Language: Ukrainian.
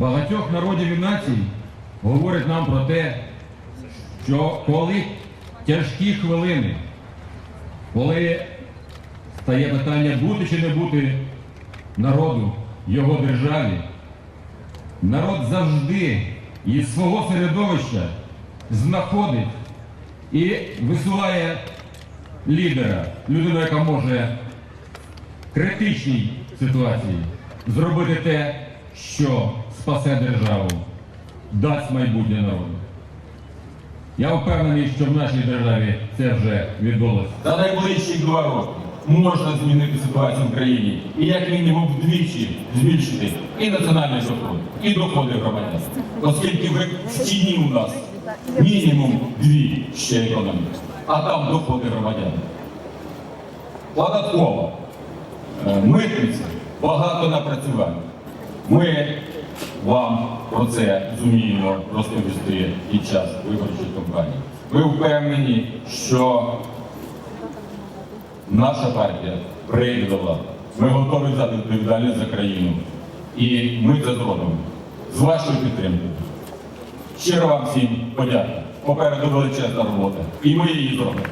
багатьох народів і націй говорить нам про те, що коли тяжкі хвилини, коли стає питання бути чи не бути народу, його державі, народ завжди із свого середовища знаходить і висуває лідера, людину, яка може в критичній ситуації зробити те, що спасе державу, дасть майбутнє народу. Я впевнений, що в нашій державі це вже відбулося. За найближчі два роки можна змінити ситуацію в країні і як мінімум вдвічі збільшити і національний доход, і доходи громадян. Оскільки ви в тіні у нас мінімум дві ще економіки, а там доходи громадян. Податково. Е, Митниця багато напрацювань. Ми вам про це зуміємо розповісти під час виборчої кампанії. Ми впевнені, що наша партія прийде. Ми готові взяти відповідальність за країну. І ми це зробимо з вашою підтримкою. Щиро вам всім подяка. Попереду величезна робота. І ми її зробимо.